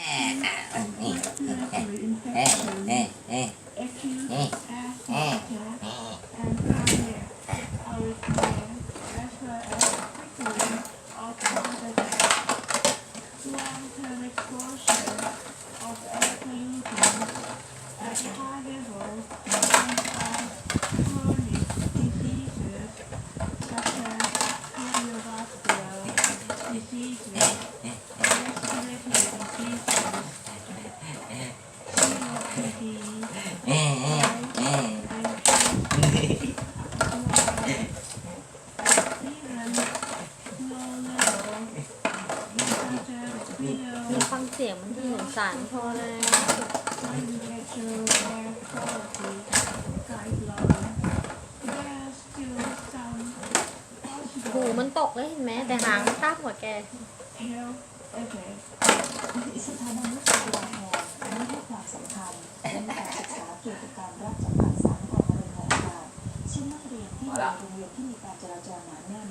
นี่เอ๊ะเอ๊ะเอ๊ะเอ๊ะเอ๊ะเอ๊ะ long-term exposure of air pollutants at high levels can cause chronic diseases such as cardiovascular diseases, respiratory diseases, มีฟังเสียงมันที่สงสารพอแล้วหูมันตกเลยเห็นไหมแต่หางมันตั้งกว่าแก เกี่ยวกับการรับสัมผัสสารก่อมะเร็งของอากาศเช่นนักเรียนที่อยู่ในโรงเรียนที่มีการจราจรหนาแน่น